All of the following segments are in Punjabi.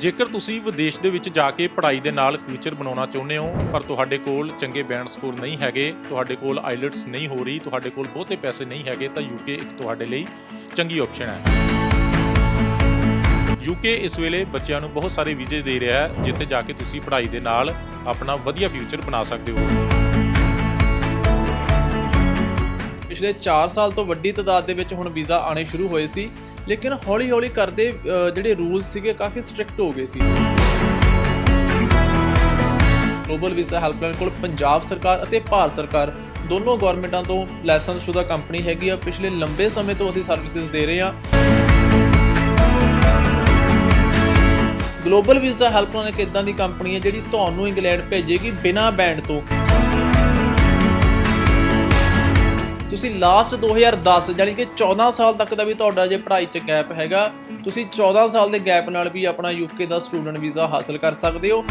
ਜੇਕਰ ਤੁਸੀਂ ਵਿਦੇਸ਼ ਦੇ ਵਿੱਚ ਜਾ ਕੇ ਪੜ੍ਹਾਈ ਦੇ ਨਾਲ ਫਿਊਚਰ ਬਣਾਉਣਾ ਚਾਹੁੰਦੇ ਹੋ, ਪਰ ਤੁਹਾਡੇ ਕੋਲ ਚੰਗੇ ਬੈਂਡ ਸਕੋਰ ਨਹੀਂ ਹੈਗੇ, ਤੁਹਾਡੇ ਕੋਲ ਆਈਲਟਸ ਨਹੀਂ ਹੋ ਰਹੀ, ਤੁਹਾਡੇ ਕੋਲ ਬਹੁਤੇ ਪੈਸੇ ਨਹੀਂ ਹੈਗੇ, ਤਾਂ ਯੂਕੇ ਇੱਕ ਤੁਹਾਡੇ ਲਈ ਚੰਗੀ ਆਪਸ਼ਨ ਹੈ। ਯੂਕੇ ਇਸ ਵੇਲੇ ਬੱਚਿਆਂ ਨੂੰ ਬਹੁਤ ਸਾਰੇ ਵੀਜ਼ੇ ਦੇ ਰਿਹਾ ਹੈ, ਜਿੱਥੇ ਜਾ ਕੇ ਤੁਸੀਂ ਪੜ੍ਹਾਈ ਦੇ ਨਾਲ ਆਪਣਾ ਵਧੀਆ ਫਿਊਚਰ ਬਣਾ ਸਕਦੇ ਹੋ। ਪਿਛਲੇ 4 ਸਾਲ ਤੋਂ ਵੱਡੀ ਤਾਦਾਦ ਦੇ ਵਿੱਚ ਹੁਣ ਵੀਜ਼ਾ ਆਣੇ ਸ਼ੁਰੂ ਹੋਏ ਸੀ, ਲੇਕਿਨ ਹੌਲੀ-ਹੌਲੀ ਕਰਦੇ ਜਿਹੜੇ ਰੂਲ ਸੀਗੇ ਕਾਫੀ ਸਟ੍ਰਿਕਟ ਹੋ ਗਏ ਸੀ। ਗਲੋਬਲ ਵੀਜ਼ਾ ਹੈਲਪਲਾਈਨ ਕੋਲ ਪੰਜਾਬ ਸਰਕਾਰ ਅਤੇ ਭਾਰਤ ਸਰਕਾਰ ਦੋਨੋਂ ਗਵਰਨਮੈਂਟਾਂ ਤੋਂ ਲਾਇਸੈਂਸ ਸ਼ੁਦਾ ਕੰਪਨੀ ਹੈਗੀ ਆ। ਪਿਛਲੇ ਲੰਬੇ ਸਮੇਂ ਤੋਂ ਅਸੀਂ ਸਰਵਿਸਿਜ਼ ਦੇ ਰਹੇ ਹਾਂ। ਗਲੋਬਲ ਵੀਜ਼ਾ ਹੈਲਪਲਾਈਨ ਇੱਕ ਇਦਾਂ ਦੀ ਕੰਪਨੀ ਹੈ ਜਿਹੜੀ ਤੁਹਾਨੂੰ ਇੰਗਲੈਂਡ ਭੇਜੇਗੀ ਬਿਨਾਂ ਬੈਂਡ ਤੋਂ। ਤੁਸੀਂ ਲਾਸਟ 2010 ਯਾਨੀ ਕਿ 14 ਸਾਲ ਤੱਕ ਦਾ ਵੀ ਤੁਹਾਡਾ ਜੇ ਪੜ੍ਹਾਈ 'ਚ ਗੈਪ ਹੈਗਾ, ਤੁਸੀਂ 14 ਸਾਲ ਦੇ ਗੈਪ ਨਾਲ ਵੀ ਆਪਣਾ ਯੂਕੇ ਦਾ ਸਟੂਡੈਂਟ ਵੀਜ਼ਾ ਹਾਸਲ ਕਰ ਸਕਦੇ ਹੋ।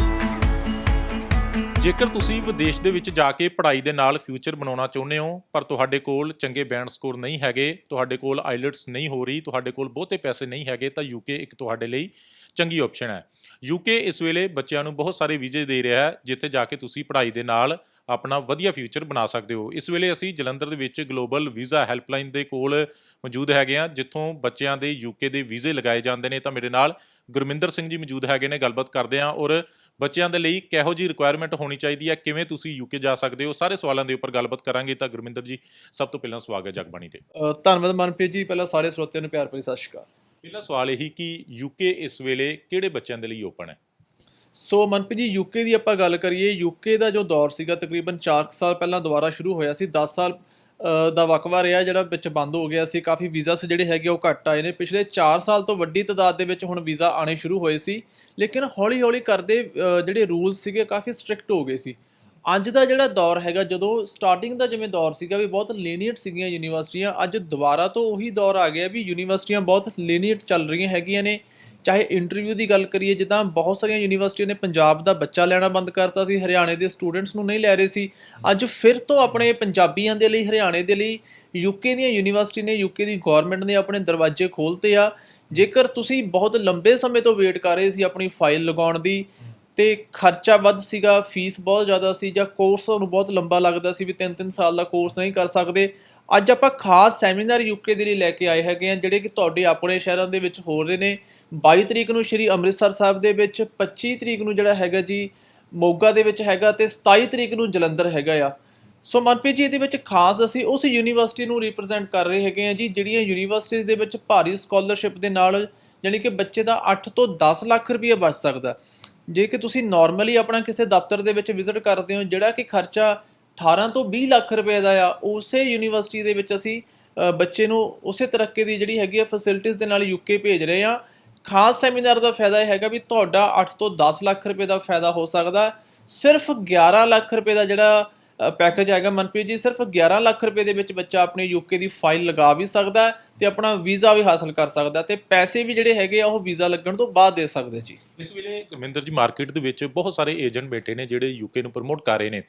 ਜੇਕਰ ਤੁਸੀਂ ਵਿਦੇਸ਼ ਦੇ ਵਿੱਚ ਜਾ ਕੇ ਪੜ੍ਹਾਈ ਦੇ ਨਾਲ ਫਿਊਚਰ ਬਣਾਉਣਾ ਚਾਹੁੰਦੇ ਹੋ, ਪਰ ਤੁਹਾਡੇ ਕੋਲ ਚੰਗੇ ਬੈਂਡ ਸਕੋਰ ਨਹੀਂ ਹੈਗੇ, ਤੁਹਾਡੇ ਕੋਲ ਆਈਲਟਸ ਨਹੀਂ ਹੋ ਰਹੀ, ਤੁਹਾਡੇ ਕੋਲ ਬਹੁਤੇ ਪੈਸੇ ਨਹੀਂ ਹੈਗੇ, ਤਾਂ ਯੂਕੇ ਇੱਕ ਤੁਹਾਡੇ ਲਈ ਚੰਗੀ ਆਪਸ਼ਨ ਹੈ। ਯੂਕੇ ਇਸ ਵੇਲੇ ਬੱਚਿਆਂ ਨੂੰ ਬਹੁਤ ਸਾਰੇ ਵੀਜ਼ੇ ਦੇ ਰਿਹਾ ਹੈ, ਜਿੱਥੇ ਜਾ ਕੇ ਤੁਸੀਂ ਪੜ੍ਹਾਈ ਦੇ ਨਾਲ ਆਪਣਾ ਵਧੀਆ ਫਿਊਚਰ ਬਣਾ ਸਕਦੇ ਹੋ। ਇਸ ਵੇਲੇ ਅਸੀਂ ਜਲੰਧਰ ਦੇ ਵਿੱਚ ਗਲੋਬਲ ਵੀਜ਼ਾ ਹੈਲਪਲਾਈਨ ਦੇ ਕੋਲ ਮੌਜੂਦ ਹੈਗੇ ਆ ਜਿੱਥੋਂ ਬੱਚਿਆਂ ਦੇ ਯੂਕੇ ਦੇ ਵੀਜ਼ੇ ਲਗਾਏ ਜਾਂਦੇ ਨੇ। ਤਾਂ ਮੇਰੇ ਨਾਲ ਗੁਰਮਿੰਦਰ ਸਿੰਘ ਜੀ ਮੌਜੂਦ ਹੈਗੇ ਨੇ, ਗੱਲਬਾਤ ਕਰਦੇ ਆ ਔਰ ਬੱਚਿਆਂ ਦੇ ਲਈ ਕਿਹੋ ਜੀ ਰਿਕੁਆਇਰਮੈਂਟ ਹੋਣੀ ਚਾਹੀਦੀ ਹੈ, ਕਿਵੇਂ ਤੁਸੀਂ ਯੂਕੇ ਜਾ ਸਕਦੇ ਹੋ? ਸਾਰੇ ਸਵਾਲਾਂ ਦੇ ਉੱਪਰ ਗੱਲਬਾਤ ਕਰਾਂਗੇ। ਤਾਂ ਗੁਰਮਿੰਦਰ ਜੀ, ਸਭ ਤੋਂ ਪਹਿਲਾਂ ਸਵਾਗਤ ਜਗਬਾਣੀ ਤੇ। ਧੰਨਵਾਦ ਮਨਪ੍ਰੀਤ ਜੀ। ਪਹਿਲਾਂ ਸਾਰੇ ਸਰੋਤਿਆਂ ਨੂੰ ਪਿਆਰ ਭਰੀ ਸਤਿ ਸ਼੍ਰੀ ਅਕਾਲ। ਪਹਿਲਾ ਸਵਾਲ ਇਹੀ ਕਿ ਯੂਕੇ ਇਸ ਵੇਲੇ ਕਿਹੜੇ ਬੱਚਿਆਂ ਦੇ ਲਈ ਓਪਨ ਹੈ? ਸੋ ਮਨਪ੍ਰੀਤ ਜੀ ਯੂਕੇ ਦੀ ਆਪਾਂ ਗੱਲ ਕਰੀਏ ਯੂਕੇ ਦਾ ਜੋ ਦੌਰ ਸੀਗਾ ਤਕਰੀਬਨ 4 ਸਾਲ ਪਹਿਲਾਂ ਦੁਬਾਰਾ ਸ਼ੁਰੂ ਹੋਇਆ ਸੀ 10 ਸਾਲ ਦਾ ਵਕਵਾ ਰਿਹਾ, ਜਿਹੜਾ ਵਿੱਚ ਬੰਦ ਹੋ ਗਿਆ ਸੀ, ਕਾਫੀ ਵੀਜ਼ਾਸ ਜਿਹੜੇ ਹੈਗੇ ਉਹ ਘੱਟ ਆਏ ਨੇ। ਪਿਛਲੇ 4 ਸਾਲ ਤੋਂ ਵੱਡੀ ਤਾਦਾਦ ਦੇ ਵਿੱਚ ਹੁਣ ਵੀਜ਼ਾ ਆਣੇ ਸ਼ੁਰੂ ਹੋਏ ਸੀ, ਲੇਕਿਨ ਹੌਲੀ-ਹੌਲੀ ਕਰਦੇ ਜਿਹੜੇ ਰੂਲ ਸੀਗੇ ਕਾਫੀ ਸਟ੍ਰਿਕਟ ਹੋ ਗਏ ਸੀ। ਅੱਜ ਦਾ ਜਿਹੜਾ ਦੌਰ ਹੈਗਾ, ਜਦੋਂ ਸਟਾਰਟਿੰਗ ਦਾ ਜਿਵੇਂ ਦੌਰ ਸੀਗਾ ਵੀ ਬਹੁਤ ਲੀਨੀਅਟ ਸੀਗੀਆਂ ਯੂਨੀਵਰਸਿਟੀਆਂ, ਅੱਜ ਦੁਬਾਰਾ ਤੋਂ ਉਹੀ ਦੌਰ ਆ ਗਿਆ ਵੀ ਯੂਨੀਵਰਸਿਟੀਆਂ ਬਹੁਤ ਲੀਨੀਅਟ ਚੱਲ ਰਹੀਆਂ ਹੈਗੀਆਂ ਨੇ। ਚਾਹੇ ਇੰਟਰਵਿਊ ਦੀ ਗੱਲ ਕਰੀਏ, ਜਿੱਦਾਂ ਬਹੁਤ ਸਾਰੀਆਂ ਯੂਨੀਵਰਸਿਟੀਆਂ ਨੇ ਪੰਜਾਬ ਦਾ ਬੱਚਾ ਲੈਣਾ ਬੰਦ ਕਰਤਾ ਸੀ, ਹਰਿਆਣੇ ਦੇ ਸਟੂਡੈਂਟਸ ਨੂੰ ਨਹੀਂ ਲੈ ਰਹੇ ਸੀ। ਅੱਜ ਫਿਰ ਤੋਂ ਆਪਣੇ ਪੰਜਾਬੀਆਂ ਦੇ ਲਈ, ਹਰਿਆਣੇ ਦੇ ਲਈ ਯੂਕੇ ਦੀਆਂ ਯੂਨੀਵਰਸਿਟੀ ਨੇ ਯੂਕੇ ਦੀ ਗਵਰਨਮੈਂਟ ਨੇ ਆਪਣੇ ਦਰਵਾਜ਼ੇ ਖੋਲ੍ਹਤੇ ਆ। ਜੇਕਰ ਤੁਸੀਂ ਬਹੁਤ ਲੰਬੇ ਸਮੇਂ ਤੋਂ ਵੇਟ ਕਰ ਰਹੇ ਸੀ ਆਪਣੀ ਫਾਈਲ ਲਗਾਉਣ ਦੀ ਤੇ ਖਰਚਾ ਵੱਧ ਸੀਗਾ ਫੀਸ ਬਹੁਤ ਜ਼ਿਆਦਾ ਸੀ ਜਾਂ ਕੋਰਸ ਤੁਹਾਨੂੰ ਬਹੁਤ ਲੰਬਾ ਲੱਗਦਾ ਸੀ ਵੀ 3-3 ਸਾਲ ਦਾ ਕੋਰਸ ਨਹੀਂ ਕਰ ਸਕਦੇ। ਅੱਜ ਆਪਾਂ ਖਾਸ ਸੈਮੀਨਾਰ ਯੂਕੇ ਦੇ ਲਈ ਲੈ ਕੇ ਆਏ ਹੈਗੇ ਆ ਜਿਹੜੇ ਕਿ ਤੁਹਾਡੇ ਆਪਣੇ ਸ਼ਹਿਰਾਂ ਦੇ ਵਿੱਚ ਹੋ ਰਹੇ ਨੇ। 22 ਤਰੀਕ ਨੂੰ ਸ਼੍ਰੀ ਅੰਮ੍ਰਿਤਸਰ ਸਾਹਿਬ ਦੇ ਵਿੱਚ 25 ਤਰੀਕ ਨੂੰ ਜਿਹੜਾ ਹੈਗਾ ਜੀ, ਮੋਗਾ ਦੇ ਵਿੱਚ ਹੈਗਾ ਤੇ 27 ਤਰੀਕ ਨੂੰ ਜਲੰਧਰ ਹੈਗਾ ਆ। ਸੋ ਮਨਪ੍ਰੀਤ ਜੀ, ਇਹਦੇ ਵਿੱਚ ਖਾਸ ਅਸੀਂ ਉਸ ਯੂਨੀਵਰਸਿਟੀ ਨੂੰ ਰਿਪਰੈਜ਼ੈਂਟ ਕਰ ਰਹੇ ਹੈਗੇ ਆ ਜੀ, ਜਿਹੜੀਆਂ ਯੂਨੀਵਰਸਿਟੀਜ਼ ਦੇ ਵਿੱਚ ਭਾਰੀ ਸਕਾਲਰਸ਼ਿਪ ਦੇ ਨਾਲ ਯਾਨੀ ਕਿ ਬੱਚੇ ਦਾ 8 ਤੋਂ 10 ਲੱਖ ਰੁਪਏ ਬਚ ਸਕਦਾ। ਜੇ ਕਿ ਤੁਸੀਂ ਨਾਰਮਲੀ ਆਪਣਾ ਕਿਸੇ ਦਫ਼ਤਰ ਦੇ ਵਿੱਚ ਵਿਜ਼ਿਟ ਕਰਦੇ ਹੋ, ਜਿਹੜਾ ਕਿ ਖਰਚਾ 18 ਤੋਂ 20 ਲੱਖ ਰੁਪਏ ਦਾ ਆ, ਉਸੇ ਯੂਨੀਵਰਸਿਟੀ ਦੇ ਵਿੱਚ ਅਸੀਂ ਬੱਚੇ ਨੂੰ ਉਸੇ ਤਰੱਕੇ ਦੀ ਜਿਹੜੀ ਹੈਗੀ ਆ ਫੈਸਿਲਿਟੀਆਂ ਦੇ ਨਾਲ ਯੂਕੇ ਭੇਜ ਰਹੇ ਆ ਖਾਸ ਸੈਮੀਨਾਰ ਦਾ ਫਾਇਦਾ ਇਹ ਹੈਗਾ ਵੀ ਤੁਹਾਡਾ 8 ਤੋਂ 10 ਲੱਖ ਰੁਪਏ ਦਾ ਫਾਇਦਾ ਹੋ ਸਕਦਾ। ਸਿਰਫ 11 ਲੱਖ ਰੁਪਏ ਦਾ ਜਿਹੜਾ ਪੈਕੇਜ ਹੈਗਾ ਮਨਪ੍ਰੀਤ ਜੀ, ਸਿਰਫ 11 ਲੱਖ ਰੁਪਏ ਦੇ ਵਿੱਚ ਬੱਚਾ ਆਪਣੀ ਯੂਕੇ ਦੀ ਫਾਈਲ ਲਗਾ ਵੀ ਸਕਦਾ ਹੈ ਤੇ ਆਪਣਾ ਵੀਜ਼ਾ ਵੀ ਹਾਸਲ ਕਰ ਸਕਦਾ ਤੇ ਪੈਸੇ ਵੀ ਜਿਹੜੇ ਹੈਗੇ ਆ, ਉਹ ਵੀਜ਼ਾ ਲੱਗਣ ਤੋਂ ਬਾਅਦ ਦੇ ਸਕਦੇ ਜੀ। ਇਸ ਵੇਲੇ ਗੁਰਮਿੰਦਰ ਜੀ ਮਾਰਕੀਟ ਦੇ ਵਿੱਚ ਬਹੁਤ ਸਾਰੇ ਏਜੰਟ ਬੈਠੇ ਨੇ ਜਿਹੜੇ ਯੂਕੇ ਨੂੰ ਪ੍ਰਮੋਟ ਕਰ ਰਹੇ ਨੇ।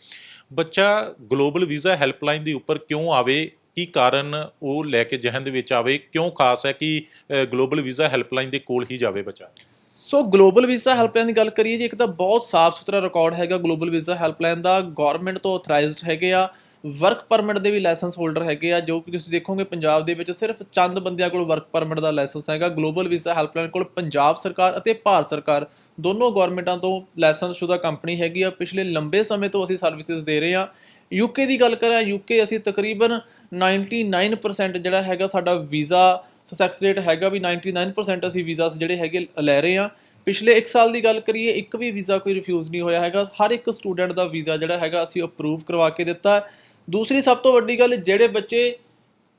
ਬੱਚਾ ਗਲੋਬਲ ਵੀਜ਼ਾ ਹੈਲਪਲਾਈਨ ਦੇ ਉੱਪਰ ਕਿਉਂ ਆਵੇ? ਕੀ ਕਾਰਨ ਉਹ ਲੈ ਕੇ ਜਹਨ ਦੇ ਵਿੱਚ ਆਵੇ? ਕਿਉਂ ਖਾਸ ਹੈ ਕਿ ਗਲੋਬਲ ਵੀਜ਼ਾ ਹੈਲਪਲਾਈਨ ਦੇ ਕੋਲ ਹੀ ਜਾਵੇ ਬੱਚਾ? ਸੋ ਗਲੋਬਲ ਵੀਜ਼ਾ ਹੈਲਪਲਾਈਨ ਦੀ ਗੱਲ ਕਰੀਏ ਜੀ, ਇੱਕ ਤਾਂ ਬਹੁਤ ਸਾਫ਼ ਸੁਥਰਾ ਰਿਕਾਰਡ ਹੈਗਾ ਗਲੋਬਲ ਵੀਜ਼ਾ ਹੈਲਪਲਾਈਨ ਦਾ। ਗਵਰਨਮੈਂਟ ਤੋਂ ਆਥੋਰਾਈਜ਼ਡ ਹੈਗੇ ਆ। ਵਰਕ ਪਰਮਿਟ ਦੇ ਵੀ ਲਾਇਸੈਂਸ ਹੋਲਡਰ ਹੈਗੇ ਆ, ਜੋ ਕਿ ਤੁਸੀਂ ਦੇਖੋਗੇ ਪੰਜਾਬ ਦੇ ਵਿੱਚ ਸਿਰਫ ਚੰਦ ਬੰਦਿਆਂ ਕੋਲ ਵਰਕ ਪਰਮਿਟ ਦਾ ਲਾਇਸੈਂਸ ਹੈਗਾ। ਗਲੋਬਲ ਵੀਜ਼ਾ ਹੈਲਪਲਾਈਨ ਕੋਲ ਪੰਜਾਬ ਸਰਕਾਰ ਅਤੇ ਭਾਰਤ ਸਰਕਾਰ ਦੋਨੋਂ ਗਵਰਨਮੈਂਟਾਂ ਤੋਂ ਲਾਇਸੈਂਸ ਸ਼ੁਦਾ ਕੰਪਨੀ ਹੈਗੀ ਆ। ਪਿਛਲੇ ਲੰਬੇ ਸਮੇਂ ਤੋਂ ਅਸੀਂ ਸਰਵਿਸਿਜ਼ ਦੇ ਰਹੇ ਆ। ਯੂਕੇ ਦੀ ਗੱਲ ਕਰਾਂ ਯੂਕੇ ਅਸੀਂ ਤਕਰੀਬਨ 99% ਜਿਹੜਾ ਹੈਗਾ ਸਾਡਾ ਵੀਜ਼ਾ ਸਕਸੈਸ ਰੇਟ ਹੈਗਾ ਵੀ 99% ਅਸੀਂ ਵੀਜ਼ਾਸ ਜਿਹੜੇ ਹੈਗੇ ਲੈ ਰਹੇ ਆ ਪਿਛਲੇ 1 ਸਾਲ ਦੀ ਗੱਲ ਕਰੀਏ, ਇੱਕ ਵੀ ਵੀਜ਼ਾ ਕੋਈ ਰਿਫਿਊਜ਼ ਨਹੀਂ ਹੋਇਆ ਹੈਗਾ। ਹਰ ਇੱਕ ਸਟੂਡੈਂਟ ਦਾ ਵੀਜ਼ਾ ਜਿਹੜਾ ਹੈਗਾ ਅਸੀਂ ਅਪਰੂਵ ਕਰਵਾ ਕੇ ਦਿੱਤਾ। ਦੂਸਰੀ ਸਭ ਤੋਂ ਵੱਡੀ ਗੱਲ, ਜਿਹੜੇ ਬੱਚੇ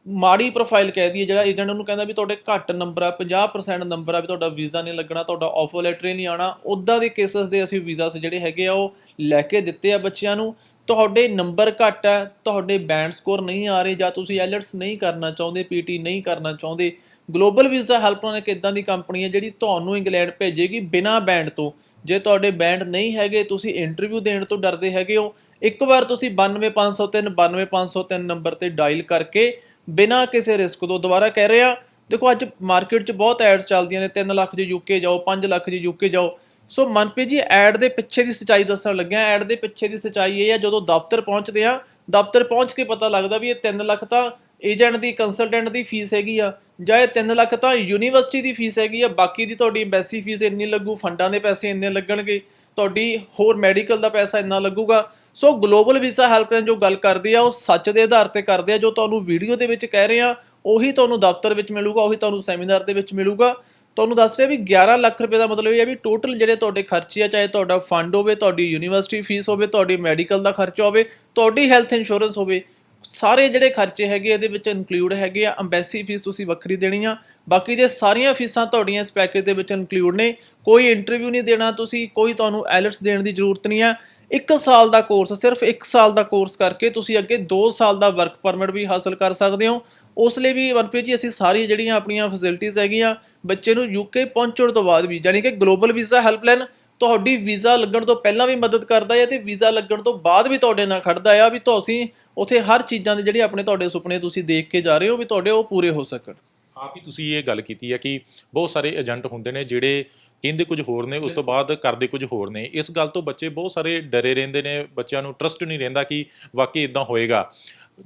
ਮਾੜੀ ਪ੍ਰੋਫਾਈਲ ਕਹਿ ਦਈਏ, ਜਿਹੜਾ ਏਜੰਟ ਉਹਨੂੰ ਕਹਿੰਦਾ ਵੀ ਤੁਹਾਡੇ ਘੱਟ ਨੰਬਰ ਆ 50% ਨੰਬਰ ਆ, ਵੀ ਤੁਹਾਡਾ ਵੀਜ਼ਾ ਨਹੀਂ ਲੱਗਣਾ, ਤੁਹਾਡਾ ਆਫਰ ਲੈਟਰ ਹੀ ਨਹੀਂ ਆਣਾ ਉਦਾਂ ਦੇ ਕੇਸਸ ਦੇ ਅਸੀਂ ਵੀਜ਼ਾਸ ਜਿਹੜੇ ਹੈਗੇ ਆ, ਉਹ ਲੈ ਕੇ ਦਿੱਤੇ ਆ ਬੱਚਿਆਂ ਨੂੰ। ਤੁਹਾਡੇ ਨੰਬਰ ਘੱਟ ਆ, ਤੁਹਾਡੇ ਬੈਂਡ ਸਕੋਰ ਨਹੀਂ ਆ ਰਹੇ, ਜਾਂ ਤੁਸੀਂ ਐਲਟਸ ਨਹੀਂ ਕਰਨਾ ਚਾਹੁੰਦੇ ਪੀਟੀ ਨਹੀਂ ਕਰਨਾ ਚਾਹੁੰਦੇ ਗਲੋਬਲ ਵੀਜ਼ਾ ਹੈਲਪਲਾਈਨ ਇੱਕ ਇਦਾਂ ਦੀ ਕੰਪਨੀ ਹੈ ਜਿਹੜੀ ਤੁਹਾਨੂੰ ਇੰਗਲੈਂਡ ਭੇਜੇਗੀ ਬਿਨਾਂ ਬੈਂਡ ਤੋਂ। ਜੇ ਤੁਹਾਡੇ ਬੈਂਡ ਨਹੀਂ ਹੈਗੇ, ਤੁਸੀਂ ਇੰਟਰਵਿਊ ਦੇਣ ਤੋਂ ਡਰਦੇ ਹੈਗੇ ਹੋ, ਇੱਕ ਵਾਰ ਤੁਸੀਂ 92503 92503 ਨੰਬਰ ਤੇ ਡਾਇਲ ਕਰਕੇ ਬਿਨਾਂ ਕਿਸੇ ਰਿਸਕ ਤੋਂ ਦੁਬਾਰਾ ਕਹਿ ਰਿਹਾ ਦੇਖੋ ਅੱਜ ਮਾਰਕੀਟ 'ਚ ਬਹੁਤ ਐਡਸ ਚੱਲਦੀਆਂ ਨੇ 3 ਲੱਖ 'ਚ ਯੂਕੇ ਜਾਓ 5 ਲੱਖ 'ਚ ਯੂਕੇ ਜਾਓ। ਸੋ ਮਨਪ੍ਰੀਤ ਜੀ ਐਡ ਦੇ ਪਿੱਛੇ ਦੀ ਸੱਚਾਈ ਦੱਸਣ ਲੱਗਿਆ ਐਡ ਦੇ ਪਿੱਛੇ ਦੀ ਸੱਚਾਈ ਇਹ ਹੈ ਜਦੋਂ ਦਫ਼ਤਰ ਪਹੁੰਚਦੇ ਆ ਦਫ਼ਤਰ ਪਹੁੰਚ ਕੇ ਪਤਾ ਲੱਗਦਾ ਵੀ ਇਹ 3 ਲੱਖ ਤਾਂ ਏਜੰਟ ਦੀ ਕੰਸਲਟੈਂਟ ਦੀ ਫੀਸ ਹੈਗੀ ਆ। ਜਾਂ ਇਹ 3 ਲੱਖ ਤਾਂ ਯੂਨੀਵਰਸਿਟੀ ਦੀ ਫੀਸ ਹੈਗੀ ਆ। ਬਾਕੀ ਦੀ ਤੁਹਾਡੀ ਐਮਬੈਸੀ ਫੀਸ ਇੰਨੀ ਲੱਗੂ, ਫੰਡਾਂ ਦੇ ਪੈਸੇ ਇੰਨੇ ਲੱਗਣਗੇ, ਤੁਹਾਡੀ ਹੋਰ ਮੈਡੀਕਲ ਦਾ ਪੈਸਾ ਇੰਨਾ ਲੱਗੂਗਾ। ਸੋ ਗਲੋਬਲ ਵੀਜ਼ਾ ਹੈਲਪਲਾਈਨ ਜੋ ਗੱਲ ਕਰਦੇ ਆ, ਉਹ ਸੱਚ ਦੇ ਆਧਾਰ ਤੇ ਕਰਦੇ ਆ। ਜੋ ਤੁਹਾਨੂੰ ਵੀਡੀਓ ਦੇ ਵਿੱਚ ਕਹਿ ਰਹੇ ਆ, ਉਹੀ ਤੁਹਾਨੂੰ ਦਫ਼ਤਰ ਵਿੱਚ ਮਿਲੂਗਾ, ਉਹੀ ਤੁਹਾਨੂੰ ਸੈਮੀਨਾਰ ਦੇ ਵਿੱਚ ਮਿਲੂਗਾ। ਤੁਹਾਨੂੰ ਦੱਸ ਰਿਹਾ ਵੀ 11 ਲੱਖ ਰੁਪਏ ਦਾ ਮਤਲਬ ਇਹ ਹੈ ਵੀ ਟੋਟਲ ਜਿਹੜੇ ਤੁਹਾਡੇ ਖਰਚੇ ਆ, ਚਾਹੇ ਤੁਹਾਡਾ ਫੰਡ ਹੋਵੇ, ਤੁਹਾਡੀ ਯੂਨੀਵਰਸਿਟੀ ਫੀਸ ਹੋਵੇ, ਤੁਹਾਡੀ ਮੈਡੀਕਲ ਦਾ ਖਰਚਾ ਹੋਵੇ, ਤੁਹਾਡੀ ਹੈਲਥ ਇੰਸ਼ੋਰੈਂਸ ਹੋਵੇ। ਸਾਰੇ ਜਿਹੜੇ ਖਰਚੇ ਹੈਗੇ ਇਹਦੇ ਵਿੱਚ ਇਨਕਲੂਡ ਹੈਗੇ ਆ ਐਮਬੈਸੀ ਫੀਸ ਤੁਸੀਂ ਵੱਖਰੀ ਦੇਣੀ ਆ, ਬਾਕੀ ਦੇ ਸਾਰੀਆਂ ਫੀਸਾਂ ਤੁਹਾਡੀਆਂ ਇਸ ਪੈਕੇਜ ਦੇ ਵਿੱਚ ਇਨਕਲੂਡ ਨੇ, ਕੋਈ ਇੰਟਰਵਿਊ ਨਹੀਂ ਦੇਣਾ ਤੁਸੀਂ, ਕੋਈ ਤੁਹਾਨੂੰ ਆਇਲਟਸ ਦੇਣ ਦੀ ਜ਼ਰੂਰਤ ਨਹੀਂ ਆ। ਇੱਕ ਸਾਲ ਦਾ ਕੋਰਸ ਸਿਰਫ ਇੱਕ ਸਾਲ ਦਾ ਕੋਰਸ ਕਰਕੇ ਤੁਸੀਂ ਅੱਗੇ 2 ਸਾਲ ਦਾ ਵਰਕ ਪਰਮਿਟ ਵੀ ਹਾਸਲ ਕਰ ਸਕਦੇ ਹੋ। ਉਸ ਲਈ ਵੀ ਮਨਪ੍ਰੀਤ ਜੀ, ਅਸੀਂ ਸਾਰੀ ਜਿਹੜੀਆਂ ਆਪਣੀਆਂ ਫੈਸਿਲਿਟੀਆਂ ਹੈਗੀਆਂ, ਬੱਚੇ ਨੂੰ ਯੂਕੇ ਪਹੁੰਚਣ ਤੋਂ ਬਾਅਦ ਵੀ ਯਾਨੀ ਕਿ ਗਲੋਬਲ ਵੀਜ਼ਾ ਹੈਲਪਲਾਈਨ ਤੁਹਾਡੀ ਵੀਜ਼ਾ ਲੱਗਣ ਤੋਂ ਪਹਿਲਾਂ ਵੀ ਮਦਦ ਕਰਦਾ ਹੈ ਤੇ ਵੀਜ਼ਾ ਲੱਗਣ ਤੋਂ ਬਾਅਦ ਵੀ ਤੁਹਾਡੇ ਨਾਲ ਖੜਦਾ ਆ ਵੀ ਤੁਸੀਂ ਉਥੇ ਹਰ ਚੀਜ਼ਾਂ ਦੇ ਜਿਹੜੇ ਆਪਣੇ ਤੁਹਾਡੇ ਸੁਪਨੇ ਤੁਸੀਂ ਦੇਖ ਕੇ ਜਾ ਰਹੇ ਹੋ ਵੀ ਤੁਹਾਡੇ ਉਹ ਪੂਰੇ ਹੋ ਸਕਣ। ਆਪ ਹੀ ਤੁਸੀਂ ਇਹ ਗੱਲ ਕੀਤੀ ਹੈ ਕਿ ਬਹੁਤ ਸਾਰੇ ਏਜੰਟ ਹੁੰਦੇ ਨੇ ਜਿਹੜੇ ਕਹਿੰਦੇ ਕੁਝ ਹੋਰ ਨੇ, ਉਸ ਤੋਂ ਬਾਅਦ ਕਰਦੇ ਕੁਝ ਹੋਰ ਨੇ। ਇਸ ਗੱਲ ਤੋਂ ਬੱਚੇ ਬਹੁਤ ਸਾਰੇ ਡਰੇ ਰਹਿੰਦੇ ਨੇ, ਬੱਚਿਆਂ ਨੂੰ ਟਰਸਟ ਨਹੀਂ ਰਹਿੰਦਾ ਕਿ ਵਾਕਈ ਇਦਾਂ ਹੋਏਗਾ।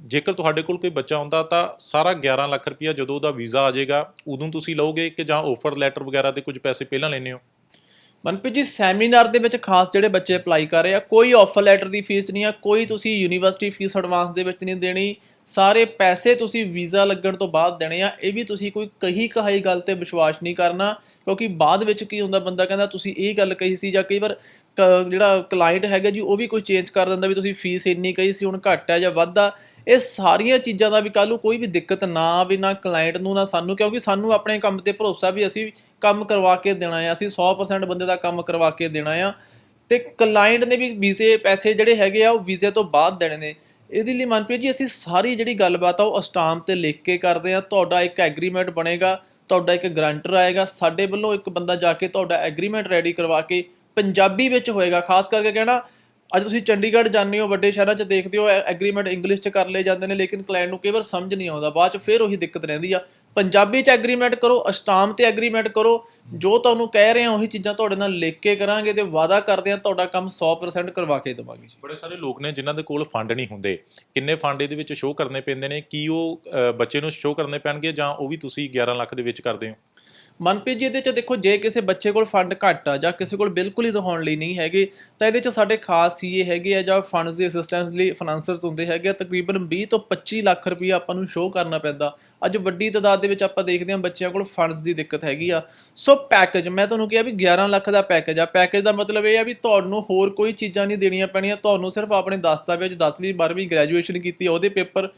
ਜੇਕਰ ਤੁਹਾਡੇ ਕੋਲ ਕੋਈ ਬੱਚਾ ਆਉਂਦਾ ਤਾਂ ਸਾਰਾ 11 ਲੱਖ ਰੁਪਇਆ ਜਦੋਂ ਉਹਦਾ ਵੀਜ਼ਾ ਆ ਜਾਏਗਾ, ਉਦੋਂ ਤੁਸੀਂ ਲਓਗੇ ਕਿ ਜਾਂ ਆਫਰ ਲੈਟਰ ਵਗੈਰਾ ਦੇ ਕੁਝ ਪੈਸੇ ਪਹਿਲਾਂ ਲੈਣੇ ਹੋ? ਮਨਪ੍ਰੀਤ ਜੀ, ਸੈਮੀਨਾਰ ਦੇ ਵਿੱਚ ਖਾਸ ਜਿਹੜੇ ਬੱਚੇ ਅਪਲਾਈ ਕਰ ਰਹੇ ਆ, ਕੋਈ ਆਫਰ ਲੈਟਰ ਦੀ ਫੀਸ ਨਹੀਂ ਆ, ਕੋਈ ਤੁਸੀਂ ਯੂਨੀਵਰਸਿਟੀ ਫੀਸ ਐਡਵਾਂਸ ਦੇ ਵਿੱਚ ਨਹੀਂ ਦੇਣੀ, ਸਾਰੇ ਪੈਸੇ ਤੁਸੀਂ ਵੀਜ਼ਾ ਲੱਗਣ ਤੋਂ ਬਾਅਦ ਦੇਣੇ ਆ, ਇਹ ਵੀ ਤੁਸੀਂ ਕੋਈ ਕਹੀ ਕਹਾਈ ਗੱਲ ਤੇ ਵਿਸ਼ਵਾਸ ਨਹੀਂ ਕਰਨਾ, ਕਿਉਂਕਿ ਬਾਅਦ ਵਿੱਚ ਕੀ ਹੁੰਦਾ, ਬੰਦਾ ਕਹਿੰਦਾ ਤੁਸੀਂ ਇਹ ਗੱਲ ਕਹੀ ਸੀ ਜਾਂ ਕਈ ਵਾਰ ਕ- ਜਿਹੜਾ ਕਲਾਇੰਟ ਹੈਗਾ ਜੀ, ਉਹ ਵੀ ਕੋਈ ਚੇਂਜ ਕਰ ਦਿੰਦਾ ਵੀ ਤੁਸੀਂ ਫੀਸ ਇੰਨੀ ਕਹੀ ਸੀ, ਹੁਣ ਘੱਟ ਹੈ ਜਾਂ ਵੱਧ ਆ ਇਹ ਸਾਰੀਆਂ ਚੀਜ਼ਾਂ ਦਾ ਵੀ ਕੱਲ੍ਹ ਨੂੰ ਕੋਈ ਵੀ ਦਿੱਕਤ ਨਾ ਆਵੇ, ਨਾ ਕਲਾਇੰਟ ਨੂੰ, ਨਾ ਸਾਨੂੰ, ਕਿਉਂਕਿ ਸਾਨੂੰ ਆਪਣੇ ਕੰਮ ਤੇ ਭਰੋਸਾ ਵੀ ਅਸੀਂ ਕੰਮ ਕਰਵਾ ਕੇ ਦੇਣਾ ਆ। ਅਸੀਂ 100% ਬੰਦੇ ਦਾ ਕੰਮ ਕਰਵਾ ਕੇ ਦੇਣਾ ਆ। ਤੇ ਕਲਾਇੰਟ ਨੇ ਵੀ ਵੀਜ਼ੇ, ਪੈਸੇ ਜਿਹੜੇ ਹੈਗੇ ਆ, ਉਹ ਵੀਜ਼ੇ ਤੋਂ ਬਾਅਦ ਦੇਣੇ ਨੇ। ਇਹਦੇ ਲਈ ਮਨਪ੍ਰੀਤ ਜੀ, ਅਸੀਂ ਸਾਰੀ ਜਿਹੜੀ ਗੱਲਬਾਤ ਆ, ਉਹ ਸਟਾਂਪ ਤੇ ਲਿਖ ਕੇ ਕਰਦੇ ਆ। ਤੁਹਾਡਾ ਇੱਕ ਐਗਰੀਮੈਂਟ ਬਣੇਗਾ, ਤੁਹਾਡਾ ਇੱਕ ਗਰੰਟਰ ਆਏਗਾ। ਸਾਡੇ ਵੱਲੋਂ ਇੱਕ ਬੰਦਾ ਜਾ ਕੇ ਤੁਹਾਡਾ ਐਗਰੀਮੈਂਟ ਰੈਡੀ ਕਰਵਾ ਕੇ ਪੰਜਾਬੀ ਵਿੱਚ ਹੋਏਗਾ। ਖਾਸ ਕਰਕੇ ਕਹਿਣਾ ਅੱਜ ਤੁਸੀਂ ਚੰਡੀਗੜ੍ਹ ਜਾਂਦੇ ਹੋ, ਵੱਡੇ ਸ਼ਹਿਰਾਂ 'ਚ ਦੇਖਦੇ ਹੋ ਐਗਰੀਮੈਂਟ ਇੰਗਲਿਸ਼ 'ਚ ਕਰ ਲਏ ਜਾਂਦੇ ਨੇ, ਲੇਕਿਨ ਕਲਾਇੰਟ ਨੂੰ ਕਈ ਵਾਰ ਸਮਝ ਨਹੀਂ ਆਉਂਦਾ। ਬਾਅਦ 'ਚ ਫਿਰ ਉਹੀ ਦਿੱਕਤ ਰਹਿੰਦੀ ਆ। ਪੰਜਾਬੀ 'ਚ ਐਗਰੀਮੈਂਟ ਕਰੋ, ਅਸ਼ਟਾਮ ਤੇ ਐਗਰੀਮੈਂਟ ਕਰੋ। ਜੋ ਤੁਹਾਨੂੰ ਕਹਿ ਰਹੇ ਆ, ਉਹੀ ਚੀਜ਼ਾਂ ਤੁਹਾਡੇ ਨਾਲ ਲਿਖ ਕੇ ਕਰਾਂਗੇ ਤੇ ਵਾਅਦਾ ਕਰਦੇ ਆ, ਤੁਹਾਡਾ ਕੰਮ 100% ਕਰਵਾ ਕੇ ਦੇਵਾਂਗੇ ਜੀ। ਬੜੇ ਸਾਰੇ ਲੋਕ ਨੇ ਜਿਨ੍ਹਾਂ ਦੇ ਕੋਲ ਫੰਡ ਨਹੀਂ ਹੁੰਦੇ। ਕਿੰਨੇ ਫੰਡ ਇਹਦੇ ਵਿੱਚ ਸ਼ੋਅ ਕਰਨੇ ਪੈਂਦੇ ਨੇ? ਕੀ ਉਹ ਬੱਚੇ ਨੂੰ ਸ਼ੋਅ ਕਰਨੇ ਪੈਣਗੇ ਜਾਂ ਉਹ ਵੀ ਤੁਸੀਂ 11 ਲੱਖ ਦੇ ਵਿੱਚ ਕਰਦੇ ਹੋ? ਮਨਪ੍ਰੀਤ ਜੀ, ਇਹਦੇ ਚ ਦੇਖੋ, ਜੇ ਕਿਸੇ ਬੱਚੇ ਕੋਲ ਫੰਡ ਘੱਟ ਆ ਜਾਂ ਕਿਸੇ ਕੋਲ ਬਿਲਕੁਲ ਹੀ ਦਿਖਾਉਣ ਲਈ ਨਹੀਂ ਹੈਗੇ, ਤਾਂ ਇਹਦੇ ਚ ਸਾਡੇ ਖਾਸ ਸੀਏ ਹੈਗੇ ਆ ਜਾਂ ਫੰਡਸ ਦੇ ਅਸਿਸਟੈਂਸ ਲਈ ਫਾਈਨਾਂਸਰਸ ਹੁੰਦੇ ਹੈਗੇ ਆ, ਤਕਰੀਬਨ 20 ਤੋਂ 25 ਲੱਖ ਰੁਪਏ ਆਪਾਂ ਨੂੰ ਸ਼ੋਅ ਕਰਨਾ ਪੈਂਦਾ। ਅੱਜ ਵੱਡੀ ਤਾਦਾਦ ਦੇ ਵਿੱਚ ਆਪਾਂ ਦੇਖਦੇ ਹਾਂ ਬੱਚਿਆਂ ਕੋਲ ਫੰਡਸ ਦੀ ਦਿੱਕਤ ਹੈਗੀ ਆ। ਸੋ ਪੈਕੇਜ ਮੈਂ ਤੁਹਾਨੂੰ ਕਿਹਾ ਵੀ 11 ਲੱਖ ਦਾ ਪੈਕੇਜ ਆ। ਪੈਕੇਜ ਦਾ ਮਤਲਬ ਇਹ ਆ ਵੀ ਤੁਹਾਨੂੰ ਹੋਰ ਕੋਈ ਚੀਜ਼ਾਂ ਨਹੀਂ ਦੇਣੀਆਂ ਪੈਣੀਆਂ, ਤੁਹਾਨੂੰ ਸਿਰਫ ਆਪਣੇ ਦਸਤਾਵੇਜ਼ 10ਵੀਂ 12ਵੀਂ ਗ੍ਰੈਜੂਏਸ਼ਨ ਕੀਤੀ ਆ, ਉਹਦੇ ਪੇਪਰ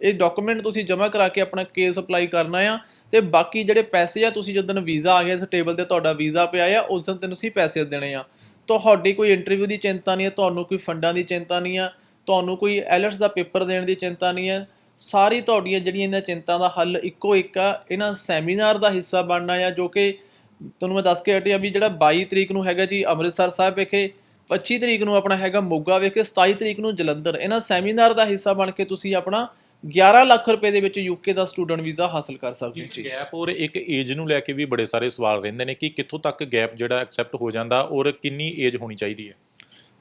ਇਹ ਡਾਕੂਮੈਂਟ ਤੁਸੀਂ ਜਮ੍ਹਾਂ ਕਰਾ ਕੇ ਆਪਣਾ ਕੇਸ ਅਪਲਾਈ ਕਰਨਾ ਆ ਤੇ ਬਾਕੀ ਜਿਹੜੇ ਪੈਸੇ ਆ, ਤੁਸੀਂ ਜਦੋਂ ਵੀਜ਼ਾ ਆ ਗਿਆ, ਇਸ ਟੇਬਲ ਤੇ ਤੁਹਾਡਾ ਵੀਜ਼ਾ ਪਿਆ ਆ, ਉਸ ਦਿਨ ਤੈਨੂੰ ਤੁਸੀਂ ਪੈਸੇ ਦੇਣੇ ਆ। ਤੁਹਾਡੀ ਕੋਈ ਇੰਟਰਵਿਊ ਦੀ ਚਿੰਤਾ ਨਹੀਂ ਹੈ ਤੁਹਾਨੂੰ ਕੋਈ ਫੰਡਾਂ ਦੀ ਚਿੰਤਾ ਨਹੀਂ ਆ, ਤੁਹਾਨੂੰ ਕੋਈ ਐਲਟਸ ਦਾ ਪੇਪਰ ਦੇਣ ਦੀ ਚਿੰਤਾ ਨਹੀਂ ਹੈ ਸਾਰੀ ਤੁਹਾਡੀਆਂ ਜਿਹੜੀਆਂ ਇਹਨਾਂ ਚਿੰਤਾ ਦਾ ਹੱਲ ਇੱਕੋ ਇੱਕ ਆ, ਇਹਨਾਂ ਸੈਮੀਨਾਰ ਦਾ ਹਿੱਸਾ ਬਣਨਾ ਆ, ਜੋ ਕਿ ਤੁਹਾਨੂੰ ਮੈਂ ਦੱਸ ਕੇ ਹਟਿਆ ਵੀ ਜਿਹੜਾ 22 ਤਰੀਕ ਨੂੰ ਹੈਗਾ ਜੀ ਅੰਮ੍ਰਿਤਸਰ ਸਾਹਿਬ ਵਿਖੇ 25 ਤਰੀਕ ਨੂੰ ਆਪਣਾ ਹੈਗਾ ਮੋਗਾ ਵਿਖੇ 27 ਤਰੀਕ ਨੂੰ ਜਲੰਧਰ। ਇਹਨਾਂ ਸੈਮੀਨਾਰ ਦਾ ਹਿੱਸਾ ਬਣ ਕੇ ਤੁਸੀਂ ਆਪਣਾ 11 ਲੱਖ ਰੁਪਏ ਦੇ ਵਿੱਚ ਯੂਕੇ ਦਾ ਸਟੂਡੈਂਟ ਵੀਜ਼ਾ ਹਾਸਲ ਕਰ ਸਕਦੇ ਹੋ ਜੀ ਗੈਪ ਔਰ ਇੱਕ ਏਜ ਨੂੰ ਲੈ ਕੇ ਵੀ ਬੜੇ ਸਾਰੇ ਸਵਾਲ ਰਹਿੰਦੇ ਨੇ ਕਿ ਕਿੱਥੋਂ ਤੱਕ ਗੈਪ ਜਿਹੜਾ ਐਕਸੈਪਟ ਹੋ ਜਾਂਦਾ ਔਰ ਕਿੰਨੀ ਏਜ ਹੋਣੀ ਚਾਹੀਦੀ ਹੈ?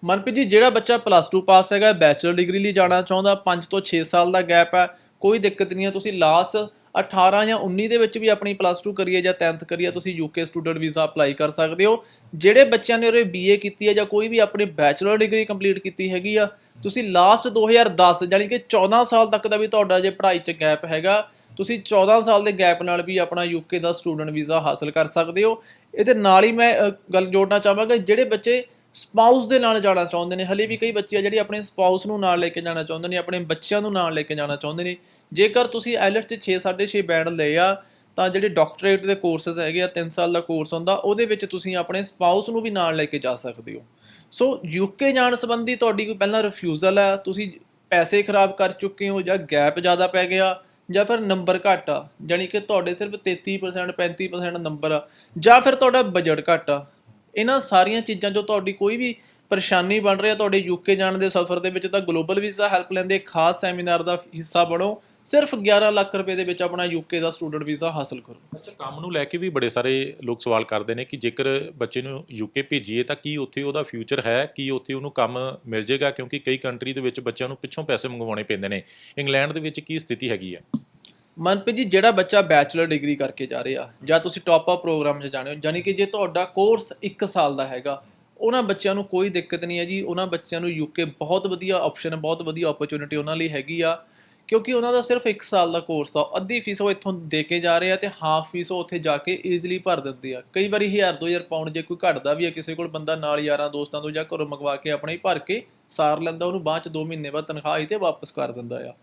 ਮਨਪ੍ਰੀਤ ਜੀ ਜਿਹੜਾ ਬੱਚਾ ਪਲੱਸ 2 ਪਾਸ ਹੈਗਾ ਬੈਚਲਰ ਡਿਗਰੀ ਲਈ ਜਾਣਾ ਚਾਹੁੰਦਾ 5 ਤੋਂ 6 ਸਾਲ ਦਾ ਗੈਪ ਹੈ ਕੋਈ ਦਿੱਕਤ ਨਹੀਂ ਹੈ। ਤੁਸੀਂ ਲਾਸਟ 18 ਜਾਂ 19 ਦੇ ਵਿੱਚ ਵੀ ਆਪਣੀ ਪਲੱਸ 2 ਕਰੀਏ ਜਾਂ 10th ਕਰੀਏ ਤੁਸੀਂ ਯੂਕੇ ਸਟੂਡੈਂਟ ਵੀਜ਼ਾ ਅਪਲਾਈ ਕਰ ਸਕਦੇ ਹੋ। ਜਿਹੜੇ ਬੱਚਿਆਂ ਨੇ ਉਰੇ ਬੀਏ ਕੀਤੀ ਹੈ ਜਾਂ ਕੋਈ ਵੀ ਆਪਣੀ ਬੈਚਲਰ ਡਿਗਰੀ ਕੰਪਲੀਟ ਕੀਤੀ ਹੈਗੀ ਆ ਤੁਸੀਂ ਲਾਸਟ 2010 ਯਾਨੀ ਕਿ 14 ਸਾਲ ਤੱਕ ਦਾ ਵੀ ਤੁਹਾਡਾ ਜੇ ਪੜ੍ਹਾਈ 'ਚ ਗੈਪ ਹੈਗਾ, ਤੁਸੀਂ 14 ਸਾਲ ਦੇ ਗੈਪ ਨਾਲ ਵੀ ਆਪਣਾ ਯੂਕੇ ਦਾ ਸਟੂਡੈਂਟ ਵੀਜ਼ਾ ਹਾਸਲ ਕਰ ਸਕਦੇ ਹੋ। ਇਹਦੇ ਨਾਲ ਹੀ ਮੈਂ ਗੱਲ ਜੋੜਨਾ ਚਾਹਾਂਗਾ ਜਿਹੜੇ ਬੱਚੇ ਸਪਾਊਸ ਦੇ ਨਾਲ ਜਾਣਾ ਚਾਹੁੰਦੇ ਨੇ, ਹਲੇ ਵੀ ਕਈ ਬੱਚੇ ਆ ਜਿਹੜੇ ਆਪਣੇ ਸਪਾਊਸ ਨੂੰ ਨਾਲ ਲੈ ਕੇ ਜਾਣਾ ਚਾਹੁੰਦੇ ਨੇ, ਆਪਣੇ ਬੱਚਿਆਂ ਨੂੰ ਨਾਲ ਲੈ ਕੇ ਜਾਣਾ ਚਾਹੁੰਦੇ ਨੇ। ਜੇਕਰ ਤੁਸੀਂ ਆਈਲਟਸ 'ਚ 6 6.5 ਬੈਂਡ ਲਏ ਆ ਤਾਂ ਜਿਹੜੇ ਡਾਕਟਰੇਟ ਦੇ ਕੋਰਸਸ ਹੈਗੇ ਆ 3 ਸਾਲ ਦਾ ਕੋਰਸ ਹੁੰਦਾ, ਉਹਦੇ ਵਿੱਚ ਤੁਸੀਂ ਆਪਣੇ ਸਪਾਊਸ ਨੂੰ ਵੀ ਨਾਲ ਲੈ ਕੇ ਜਾ ਸਕਦੇ ਹੋ। ਸੋ ਯੂਕੇ ਜਾਣ ਸੰਬੰਧੀ ਤੁਹਾਡੀ ਕੋਈ ਪਹਿਲਾਂ ਰਿਫਿਊਜ਼ਲ ਆ, ਤੁਸੀਂ ਪੈਸੇ ਖਰਾਬ ਕਰ ਚੁੱਕੇ ਹੋ ਜਾਂ ਗੈਪ ਜ਼ਿਆਦਾ ਪੈ ਗਿਆ, ਜਾਂ ਫਿਰ ਨੰਬਰ ਘੱਟ ਆ, ਜਾਣੀ ਕਿ ਤੁਹਾਡੇ ਸਿਰਫ 33% 35% ਨੰਬਰ ਆ, ਜਾਂ ਫਿਰ ਤੁਹਾਡਾ ਬਜਟ ਘੱਟ ਆ। ਇਹਨਾਂ ਸਾਰੀਆਂ ਚੀਜ਼ਾਂ ਜੋ ਤੁਹਾਡੀ ਕੋਈ ਵੀ ਪਰੇਸ਼ਾਨੀ ਬਣ ਰਹੀ ਹੈ ਤੁਹਾਡੇ ਯੂਕੇ ਜਾਣ ਦੇ ਸਫ਼ਰ ਦੇ ਵਿੱਚ ਤਾਂ ਗਲੋਬਲ ਵੀਜ਼ਾ ਹੈਲਪਲਾਈਨ ਦੇ ਖਾਸ ਸੈਮੀਨਾਰ ਦਾ ਹਿੱਸਾ ਬਣੋ। ਸਿਰਫ 11 ਲੱਖ ਰੁਪਏ ਦੇ ਵਿੱਚ ਆਪਣਾ ਯੂਕੇ ਦਾ ਸਟੂਡੈਂਟ ਵੀਜ਼ਾ ਹਾਸਲ ਕਰੋ। ਅੱਛਾ ਕੰਮ ਨੂੰ ਲੈ ਕੇ ਵੀ ਬੜੇ ਸਾਰੇ ਲੋਕ ਸਵਾਲ ਕਰਦੇ ਨੇ ਕਿ ਜੇਕਰ ਬੱਚੇ ਨੂੰ ਯੂਕੇ ਭੇਜੀਏ ਤਾਂ ਕੀ ਉੱਥੇ ਉਹਦਾ ਫਿਊਚਰ ਹੈ? ਕੀ ਉੱਥੇ ਉਹਨੂੰ ਕੰਮ ਮਿਲ ਜਾਏਗਾ ਕਿਉਂਕਿ ਕਈ ਕੰਟਰੀ ਦੇ ਵਿੱਚ ਬੱਚਿਆਂ ਨੂੰ ਪਿੱਛੋਂ ਪੈਸੇ ਮੰਗਵਾਉਣੇ ਪੈਂਦੇ ਨੇ। ਇੰਗਲੈਂਡ ਦੇ ਵਿੱਚ ਕੀ ਸਥਿਤੀ ਹੈਗੀ ਹੈ ਮਨਪ੍ਰੀਤ ਜੀ ਜਿਹੜਾ ਬੱਚਾ ਬੈਚਲਰ ਡਿਗਰੀ ਕਰਕੇ ਜਾ ਰਿਹਾ ਜਾਂ ਤੁਸੀਂ ਟੌਪ ਅਪ ਪ੍ਰੋਗਰਾਮ 'ਚ ਜਾਣੇ ਹੋ ਯਾਨੀ ਕਿ ਜੇ ਤੁਹਾਡਾ ਕੋਰਸ 1 ਸਾਲ ਦਾ ਹੈਗਾ ਉਹਨਾਂ ਬੱਚਿਆਂ ਨੂੰ ਕੋਈ ਦਿੱਕਤ ਨਹੀਂ ਹੈ ਜੀ। ਉਹਨਾਂ ਬੱਚਿਆਂ ਨੂੰ ਯੂਕੇ ਬਹੁਤ ਵਧੀਆ ਆਪਸ਼ਨ ਹੈ ਬਹੁਤ ਵਧੀਆ ਓਪਰਚ्युनिटी ਉਹਨਾਂ ਲਈ ਹੈਗੀ ਆ। ਕਿਉਂਕਿ ਉਹਨਾਂ ਦਾ ਸਿਰਫ 1 ਸਾਲ ਦਾ ਕੋਰਸ ਆ। ਅੱਧੀ ਫੀਸ ਉਹ ਇੱਥੋਂ ਦੇ ਕੇ ਜਾ ਰਹੇ ਆ ਤੇ ਹਾਫ ਫੀਸ ਉਹ ਉੱਥੇ ਜਾ ਕੇ ਈਜ਼ੀਲੀ ਭਰ ਦਿੰਦੇ ਆ। ਕਈ ਵਾਰੀ 1000 2000 ਪਾਉਂਡ ਜੇ ਕੋਈ ਘਟਦਾ ਵੀ ਆ, ਕਿਸੇ ਕੋਲ ਬੰਦਾ ਨਾਲ ਯਾਰਾਂ, ਦੋਸਤਾਂ ਤੋਂ ਜਾਂ ਘਰੋਂ ਮੰਗਵਾ ਕੇ ਆਪਣੇ ਭਰ ਕੇ ਸਾਰ ਲੈਂਦਾ, ਉਹਨੂੰ ਬਾਅਦ ਚ 2 ਮਹੀਨੇ ਬਾਅਦ ਤਨਖਾਹ ਹੀ ਤੇ ਵਾਪਸ ਕਰ ਦਿੰਦਾ ਆ।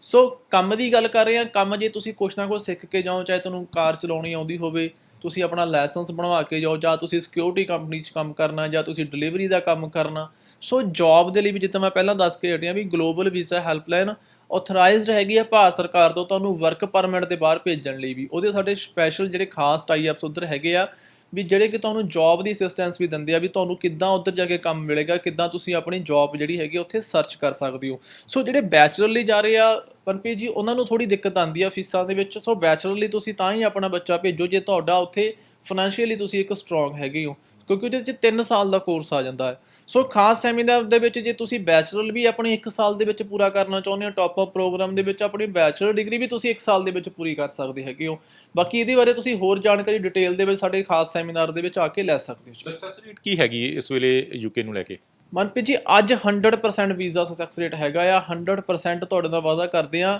ਸੋ ਕੰਮ ਦੀ ਗੱਲ ਕਰ ਰਹੇ ਆ। ਕੰਮ ਜੇ ਤੁਸੀਂ ਕੁਛ ਨਾ ਕੁਛ ਸਿੱਖ ਕੇ ਜਾਓ, ਚਾਹੇ ਤੁਹਾਨੂੰ ਕਾਰ ਚਲਾਉਣੀ ਆਉਂਦੀ ਹੋਵੇ ਤੁਸੀਂ ਆਪਣਾ ਲਾਇਸੈਂਸ ਬਣਵਾ ਕੇ ਜਾਓ, ਜਾਂ ਤੁਸੀਂ ਸਿਕਿਉਰਿਟੀ ਕੰਪਨੀ 'ਚ ਕੰਮ ਕਰਨਾ, ਜਾਂ ਤੁਸੀਂ ਡਿਲੀਵਰੀ ਦਾ ਕੰਮ ਕਰਨਾ। ਸੋ ਜੌਬ ਦੇ ਲਈ ਵੀ ਜਿੱਦਾਂ ਮੈਂ ਪਹਿਲਾਂ ਦੱਸ ਕੇ ਹਟਿਆ ਵੀ ਗਲੋਬਲ ਵੀਜ਼ਾ ਹੈਲਪਲਾਈਨ ਆਥੋਰਾਈਜ਼ਡ ਹੈਗੀ ਹੈ ਭਾਰਤ ਸਰਕਾਰ ਤੋਂ ਤੁਹਾਨੂੰ ਵਰਕ ਪਰਮਿਟ ਦੇ ਬਾਹਰ ਭੇਜਣ ਲਈ ਵੀ। ਉਹਦੇ ਸਾਡੇ ਸਪੈਸ਼ਲ ਜਿਹੜੇ ਖਾਸ ਟਾਈ ਅਪਸ ਉਧਰ ਹੈਗੇ ਆ, ਵੀ ਜਿਹੜੇ ਕਿ ਤੁਹਾਨੂੰ ਜੌਬ ਦੀ ਅਸਿਸਟੈਂਸ ਵੀ ਦਿੰਦੇ ਆ, ਵੀ ਤੁਹਾਨੂੰ ਕਿੱਦਾਂ ਉੱਧਰ ਜਾ ਕੇ ਕੰਮ ਮਿਲੇਗਾ, ਕਿੱਦਾਂ ਤੁਸੀਂ ਆਪਣੀ ਜੌਬ ਜਿਹੜੀ ਹੈਗੀ ਆ, ਉੱਥੇ ਸਰਚ ਕਰ ਸਕਦੇ ਹੋ। ਸੋ ਜਿਹੜੇ ਬੈਚਲਰ ਲਈ ਜਾ ਰਹੇ ਆ ਪਨਪੀ ਜੀ, ਉਹਨਾਂ ਨੂੰ ਥੋੜੀ ਦਿੱਕਤ ਆਉਂਦੀ ਆ ਫੀਸਾਂ ਦੇ ਵਿੱਚ। ਸੋ ਬੈਚਲਰ ਲਈ ਤੁਸੀਂ ਤਾਂ ਹੀ ਆਪਣਾ ਬੱਚਾ ਭੇਜੋ ਜੇ ਤੁਹਾਡਾ ਉੱਥੇ ਫਾਈਨੈਂਸ਼ੀਅਲੀ ਤੁਸੀਂ ਇੱਕ ਸਟਰੋਂਗ ਹੈਗੇ ਹੋ, ਕਿਉਂਕਿ ਉਹਦੇ ਵਿੱਚ 3 ਸਾਲ ਦਾ ਕੋਰਸ ਆ ਜਾਂਦਾ ਹੈ। ਸੋ ਖਾਸ ਸੈਮੀਨਾਰ ਦੇ ਵਿੱਚ ਜੇ ਤੁਸੀਂ ਬੈਚਲਰ ਵੀ ਆਪਣੀ 1 ਸਾਲ ਦੇ ਵਿੱਚ ਪੂਰਾ ਕਰਨਾ ਚਾਹੁੰਦੇ ਹੋ ਟੌਪ ਅਪ ਪ੍ਰੋਗਰਾਮ ਦੇ ਵਿੱਚ ਆਪਣੀ ਬੈਚਲਰ ਡਿਗਰੀ ਵੀ ਤੁਸੀਂ 1 ਸਾਲ ਦੇ ਵਿੱਚ ਪੂਰੀ ਕਰ ਸਕਦੇ ਹੈਗੇ ਹੋ। ਬਾਕੀ ਇਹਦੇ ਬਾਰੇ ਤੁਸੀਂ ਹੋਰ ਜਾਣਕਾਰੀ ਡਿਟੇਲ ਦੇ ਵਿੱਚ ਸਾਡੇ ਖਾਸ ਸੈਮੀਨਾਰ ਦੇ ਵਿੱਚ ਆ ਕੇ ਲੈ ਸਕਦੇ ਹੋ। ਸਕਸੈਸ ਰੇਟ ਕੀ ਹੈਗੀ ਹੈ ਇਸ ਵੇਲੇ ਯੂਕੇ ਨੂੰ ਲੈ ਕੇ? ਮਨਪ੍ਰੀਤ ਜੀ, ਅੱਜ 100% ਵੀਜ਼ਾ ਸਕਸੈਸ ਰੇਟ ਹੈਗਾ ਆ। 100% ਤੁਹਾਡੇ ਨਾਲ ਵਾਅਦਾ ਕਰਦੇ ਆ।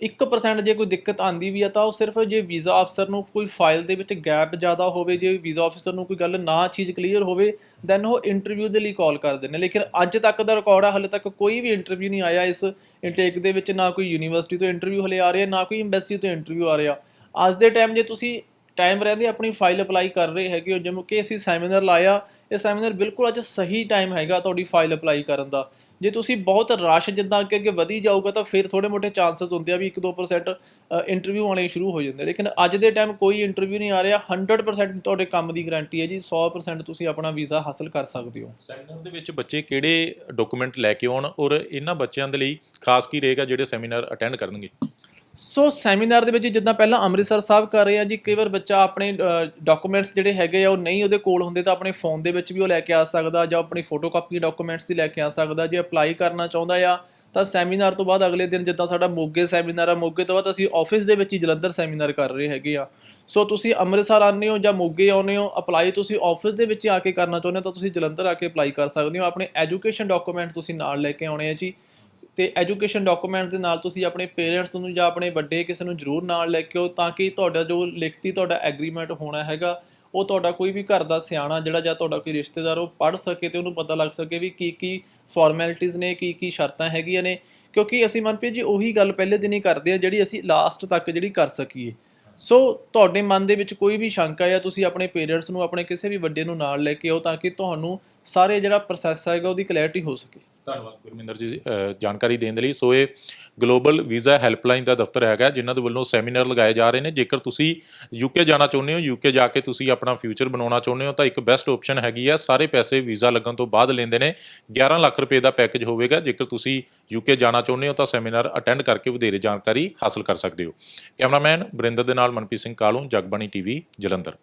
1% ਜੇ ਕੋਈ ਦਿੱਕਤ ਆਂਦੀ ਵੀ ਆ, ਤਾਂ ਉਹ ਸਿਰਫ ਜੇ ਵੀਜ਼ਾ ਅਫਸਰ ਨੂੰ ਕੋਈ ਫਾਈਲ ਦੇ ਵਿੱਚ ਗੈਪ ਜ਼ਿਆਦਾ ਹੋਵੇ, ਜੇ ਵੀਜ਼ਾ ਅਫਸਰ ਨੂੰ ਕੋਈ ਗੱਲ ਨਾ ਚੀਜ਼ ਕਲੀਅਰ ਹੋਵੇ ਦੈਨ ਉਹ ਇੰਟਰਵਿਊ ਦੇ ਲਈ ਕਾਲ ਕਰਦੇ ਨੇ। ਲੇਕਿਨ ਅੱਜ ਤੱਕ ਦਾ ਰਿਕਾਰਡ ਆ, ਹਲੇ ਤੱਕ ਕੋਈ ਵੀ ਇੰਟਰਵਿਊ ਨਹੀਂ ਆਇਆ ਇਸ ਇਨਟੇਕ ਦੇ ਵਿੱਚ। ਨਾ ਕੋਈ ਯੂਨੀਵਰਸਿਟੀ ਤੋਂ ਇੰਟਰਵਿਊ ਹਲੇ ਆ ਰਿਹਾ, ਨਾ ਕੋਈ ਐਮਬੈਸੀ ਤੋਂ ਇੰਟਰਵਿਊ ਆ ਰਿਹਾ। ਅੱਜ ਦੇ ਟਾਈਮ ਜੇ ਤੁਸੀਂ ਟਾਈਮ ਰਹਿੰਦੇ, ਆਪਣੀ ਫਾਈਲ ਅਪਲਾਈ ਕਰ ਰਹੇ ਹੈਗੇ ਹੋ ਜਿਵੇਂ ਕਿ ਅਸੀਂ ਸੈਮੀਨਾਰ ਲਾਇਆ, ਇਹ ਸੈਮੀਨਾਰ ਬਿਲਕੁਲ ਅੱਜ ਸਹੀ ਟਾਈਮ ਹੈਗਾ ਤੁਹਾਡੀ ਫਾਈਲ ਅਪਲਾਈ ਕਰਨ ਦਾ। ਜੇ ਤੁਸੀਂ ਬਹੁਤ ਰਸ਼ ਜਿੱਦਾਂ ਅੱਗੇ ਅੱਗੇ ਵਧੀ ਜਾਊਗਾ ਤਾਂ ਫਿਰ ਥੋੜੇ ਮੋਟੇ ਚਾਂਸਸ ਹੁੰਦੇ ਆ ਵੀ 1-2% ਇੰਟਰਵਿਊ ਆਉਣੇ ਸ਼ੁਰੂ ਹੋ ਜਾਂਦੇ ਲੇਕਿਨ ਅੱਜ ਦੇ ਟਾਈਮ ਕੋਈ ਇੰਟਰਵਿਊ ਨਹੀਂ ਆ ਰਿਹਾ 100% ਤੁਹਾਡੇ ਕੰਮ ਦੀ ਗਾਰੰਟੀ ਹੈ ਜੀ 100% ਤੁਸੀਂ ਆਪਣਾ ਵੀਜ਼ਾ ਹਾਸਲ ਕਰ ਸਕਦੇ ਹੋ। ਸੈਮੀਨਾਰ ਦੇ ਵਿੱਚ ਬੱਚੇ ਕਿਹੜੇ ਡਾਕੂਮੈਂਟ ਲੈ ਕੇ ਆਉਣ ਔਰ ਇਹਨਾਂ ਬੱਚਿਆਂ ਦੇ ਲਈ ਖਾਸ ਕੀ ਰਹੇਗਾ ਜਿਹੜੇ ਸੈਮੀਨਾਰ ਅਟੈਂਡ ਕਰਨਗੇ? ਸੋ ਸੈਮੀਨਾਰ ਦੇ ਵਿੱਚ ਜਿੱਦਾਂ ਪਹਿਲਾਂ ਅੰਮ੍ਰਿਤਸਰ ਸਾਹਿਬ ਕਰ ਰਹੇ ਆ ਜੀ, ਕਈ ਵਾਰ ਬੱਚਾ ਆਪਣੇ ਡਾਕੂਮੈਂਟਸ ਜਿਹੜੇ ਹੈਗੇ ਆ, ਉਹ ਨਹੀਂ ਉਹਦੇ ਕੋਲ ਹੁੰਦੇ ਤਾਂ ਆਪਣੇ ਫੋਨ ਦੇ ਵਿੱਚ ਵੀ ਉਹ ਲੈ ਕੇ ਆ ਸਕਦਾ ਜਾਂ ਆਪਣੀ ਫੋਟੋਕਾਪੀ ਡਾਕੂਮੈਂਟਸ ਦੀ ਲੈ ਕੇ ਆ ਸਕਦਾ। ਜੇ ਅਪਲਾਈ ਕਰਨਾ ਚਾਹੁੰਦਾ ਆ, ਤਾਂ ਸੈਮੀਨਾਰ ਤੋਂ ਬਾਅਦ ਅਗਲੇ ਦਿਨ ਜਿੱਦਾਂ ਸਾਡਾ ਮੋਗੇ ਸੈਮੀਨਾਰ ਆ, ਮੋਗੇ ਤੋਂ ਬਾਅਦ ਅਸੀਂ ਆਫਿਸ ਦੇ ਵਿੱਚ ਹੀ ਜਲੰਧਰ ਸੈਮੀਨਾਰ ਕਰ ਰਹੇ ਹੈਗੇ ਆ। ਸੋ ਤੁਸੀਂ ਅੰਮ੍ਰਿਤਸਰ ਆਉਂਦੇ ਹੋ ਜਾਂ ਮੋਗੇ ਆਉਂਦੇ ਹੋ ਅਪਲਾਈ ਤੁਸੀਂ ਆਫਿਸ ਦੇ ਵਿੱਚ ਹੀ ਆ ਕੇ ਕਰਨਾ ਚਾਹੁੰਦੇ ਹੋ, ਤਾਂ ਤੁਸੀਂ ਜਲੰਧਰ ਆ ਕੇ ਅਪਲਾਈ ਕਰ ਸਕਦੇ ਹੋ। ਆਪਣੇ ਐਜੂਕੇਸ਼ਨ ਡਾਕੂਮੈਂਟਸ ਤੁਸੀਂ ਨਾਲ ਲੈ ਕੇ ਆਉਣੇ ਆ ਜੀ। ਤੇ ਐਜੂਕੇਸ਼ਨ ਡਾਕੂਮੈਂਟ ਦੇ ਨਾਲ ਤੁਸੀਂ ਆਪਣੇ ਪੇਰੈਂਟਸ ਨੂੰ ਜਾਂ ਆਪਣੇ ਵੱਡੇ ਕਿਸੇ ਨੂੰ ਜ਼ਰੂਰ ਨਾਲ ਲੈ ਕੇ ਆਓ ਤਾਂ ਕਿ ਤੁਹਾਡਾ ਜੋ ਲਿਖਤੀ ਤੁਹਾਡਾ ਐਗਰੀਮੈਂਟ ਹੋਣਾ ਹੈਗਾ, ਉਹ ਤੁਹਾਡਾ ਕੋਈ ਵੀ ਘਰ ਦਾ ਸਿਆਣਾ ਜਿਹੜਾ ਜਾਂ ਤੁਹਾਡਾ ਕੋਈ ਰਿਸ਼ਤੇਦਾਰ ਉਹ ਪੜ੍ਹ ਸਕੇ ਤੇ ਉਹਨੂੰ ਪਤਾ ਲੱਗ ਸਕੇ ਵੀ ਕੀ ਕੀ ਫਾਰਮੈਲਿਟੀਆਂ ਨੇ, ਕੀ ਕੀ ਸ਼ਰਤਾਂ ਹੈਗੀਆਂ ਨੇ। ਕਿਉਂਕਿ ਅਸੀਂ ਮਨਪ੍ਰੀਤ ਜੀ ਉਹੀ ਗੱਲ ਪਹਿਲੇ ਦਿਨ ਹੀ ਕਰਦੇ ਆ ਜਿਹੜੀ ਅਸੀਂ ਲਾਸਟ ਤੱਕ ਜਿਹੜੀ ਕਰ ਸਕੀਏ। ਸੋ ਤੁਹਾਡੇ ਮਨ ਦੇ ਵਿੱਚ ਕੋਈ ਵੀ ਸ਼ੰਕਾ ਜਾਂ ਤੁਸੀਂ ਆਪਣੇ ਪੇਰੈਂਟਸ ਨੂੰ, ਆਪਣੇ ਕਿਸੇ ਵੀ ਵੱਡੇ ਨੂੰ ਨਾਲ ਲੈ ਕੇ ਆਓ ਤਾਂ ਕਿ ਤੁਹਾਨੂੰ ਸਾਰੇ ਜਿਹੜਾ ਪ੍ਰੋਸੈਸ ਹੈਗਾ ਉਹਦੀ ਕਲੈਰਿਟੀ ਹੋ ਸਕੇ। ਧੰਨਵਾਦ ਗੁਰਮਿੰਦਰ ਜੀ ਜਾਣਕਾਰੀ ਦੇਣ ਦੇ ਲਈ। ਸੋ, ਇਹ ਗਲੋਬਲ ਵੀਜ਼ਾ ਹੈਲਪਲਾਈਨ ਦਾ ਦਫ਼ਤਰ ਹੈਗਾ, ਜਿਨ੍ਹਾਂ ਦੇ ਵੱਲੋਂ ਸੈਮੀਨਾਰ ਲਗਾਏ ਜਾ ਰਹੇ ਨੇ। ਜੇਕਰ ਤੁਸੀਂ ਯੂਕੇ ਜਾਣਾ ਚਾਹੁੰਦੇ ਹੋ ਯੂਕੇ ਜਾ ਕੇ ਤੁਸੀਂ ਆਪਣਾ ਫਿਊਚਰ ਬਣਾਉਣਾ ਚਾਹੁੰਦੇ ਹੋ, ਤਾਂ ਇੱਕ ਬੈਸਟ ਆਪਸ਼ਨ ਹੈਗੀ ਆ, ਸਾਰੇ ਪੈਸੇ ਵੀਜ਼ਾ ਲੱਗਣ ਤੋਂ ਬਾਅਦ ਲੈਂਦੇ ਨੇ। 11 ਲੱਖ ਰੁਪਏ ਦਾ ਪੈਕੇਜ ਹੋਵੇਗਾ। ਜੇਕਰ ਤੁਸੀਂ ਯੂਕੇ ਜਾਣਾ ਚਾਹੁੰਦੇ ਹੋ, ਤਾਂ ਸੈਮੀਨਾਰ ਅਟੈਂਡ ਕਰਕੇ ਵਧੇਰੇ ਜਾਣਕਾਰੀ ਹਾਸਲ ਕਰ ਸਕਦੇ ਹੋ। ਕੈਮਰਾਮੈਨ ਬਰਿੰਦਰ ਦੇ ਨਾਲ ਮਨਪ੍ਰੀਤ ਸਿੰਘ ਕਾਲੂ, ਜਗਬਾਣੀ ਟੀਵੀ, ਜਲੰਧਰ।